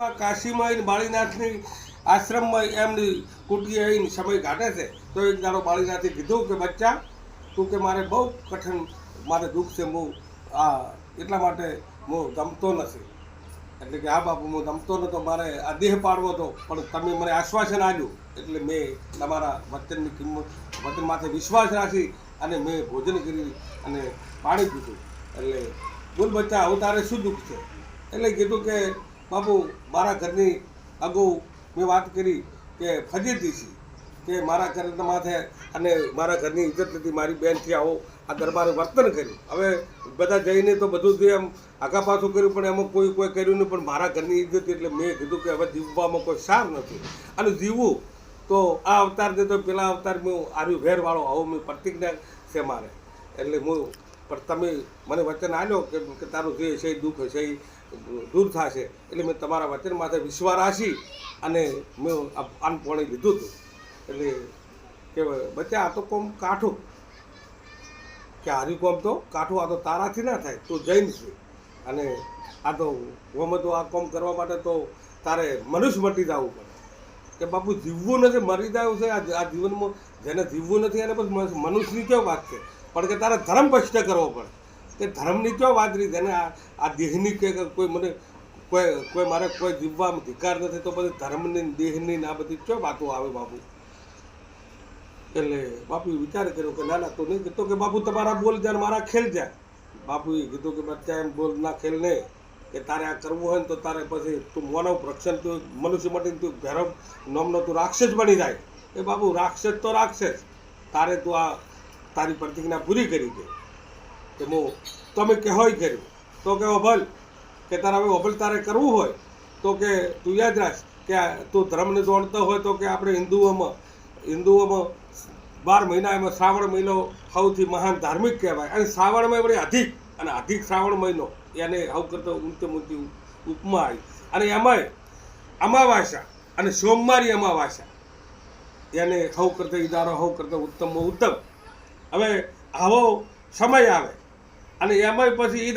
કાશીમાં આવીને બાળીનાથની આશ્રમમાં એમની કુટીએ આવીને સમય કાઢે છે, તો એક દાડો બાળીનાથે કીધું કે, બચ્ચા, તું કે મારે બહુ કઠિન, મારે દુઃખ છે, હું આ એટલા માટે હું ગમતો નથી. એટલે કે, હા બાપુ, હું ગમતો નતો, મારે આ દેહ પાડવો હતો, પણ તમે મને આશ્વાસન આપ્યું. એટલે મેં તમારા વચનની કિંમત, વચન માથે વિશ્વાસ રાખી અને મેં ભોજન કરી અને પાણી પીધું. એટલે, બોલ બચ્ચા આવું તારે શું દુઃખ છે? એટલે કીધું કે બાપુ, મારા ઘરની અગાઉ મેં વાત કરી કે ફજીતી છે કે મારા ઘરે માથે અને મારા ઘરની ઇજ્જત નથી મારી બહેનથી આવો, આ દરબારે વર્તન કર્યું. હવે બધા જઈને તો બધું જે એમ આગા પાછું કર્યું, પણ એમાં કોઈ કોઈ કર્યું નહીં, પણ મારા ઘરની ઇજ્જત એટલે મેં કીધું કે હવે જીવવામાં કોઈ સાર નથી. અને જીવવું તો આ અવતાર દે તો પેલા અવતાર મેં આર્યું વેરવાળો આવો મેં પ્રતિજ્ઞા છે મારે. એટલે હું પણ તમે મને વચન આપ્યો કે તારું જે છે દુઃખ છે એ દૂર થશે. એટલે મેં તમારા વચન માથે વિશ્વાસ રાખી અને મેં આ અન્નપોણી લીધું હતું. એટલે કે બચ્ચા, આ તો કોમ કાઠું. કે હારી કોમ તો કાઠું, આ તો તારાથી ના થાય, તું જૈન છે. અને આ તો ઓમાં તો આ કોમ કરવા માટે તો તારે મનુષ્ય મટી જવું પડે. કે બાપુ, જીવવું નથી, મરી જાય છે. આ જીવનમાં જેને જીવવું નથી, એને બસ મનુષ્યની કેવું વાત છે? પણ કે તારે ધર્મ પ્રશ્ન કરવો પડે. કે ધર્મની કયો વાત રહી? અને આ દેહની કે કોઈ મને કોઈ કોઈ મારે કોઈ જીવવામાં ધિકાર નથી, તો બધી ધર્મની દેહની ને આ બધી કયો વાતો આવે બાપુ? એટલે બાપુએ વિચાર કર્યો કે ના ના, તો નહીં કીધું કે બાપુ તમારા બોલ જાય મારા ખેલ જાય. બાપુએ કીધું કે બચ્ચા એમ બોલ ના ખેલ નહીં, કે તારે આ કરવું હોય ને તો તારે પછી તું માનવ રક્ષણ તું મનુષ્ય માટે તું ભૈરવ નામનો તું રાક્ષસ બની જાય. એ બાપુ રાક્ષસ તો રાક્ષસ. તારે તું આ તારી પ્રતિજ્ઞા પૂરી કરી દે. કે હું, તમે કહેવાય કર્યું. તો કે અભલ કે તારે હવે અભલ તારે કરવું હોય, તો કે તું યાદ રાખ કે તું ધર્મને જોડતો હોય તો કે આપણે હિન્દુઓમાં હિન્દુઓમાં બાર મહિના એમાં શ્રાવણ મહિનો સૌથી મહાન ધાર્મિક કહેવાય. અને શ્રાવણમાં વળી અધિક, અને અધિક શ્રાવણ મહિનો, એને આવું કરતો ઊંચે ઊંચી ઉપમા આવી. અને એમાંય અમાવાસ્યા અને સોમવારી અમાવાસ્યા. એને હવ કરતો ઈદારો હવ કરતો ઉત્તમમાં ઉત્તમ. હવે આવો સમય આવે. અને એમાંય પછી